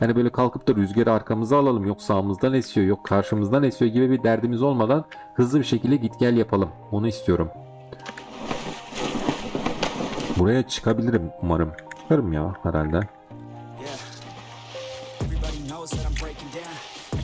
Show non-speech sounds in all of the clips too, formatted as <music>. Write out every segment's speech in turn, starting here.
Hani böyle kalkıp da rüzgarı arkamıza alalım yok sağımızdan esiyor yok karşımızdan esiyor gibi bir derdimiz olmadan hızlı bir şekilde git gel yapalım. Onu istiyorum. Buraya çıkabilirim umarım. Çıkarım ya herhalde.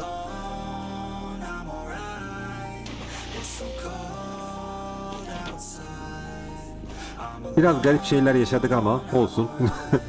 Alone, I'm alright. It's so cold outside. Biraz garip şeyler yaşadık ama olsun. <laughs>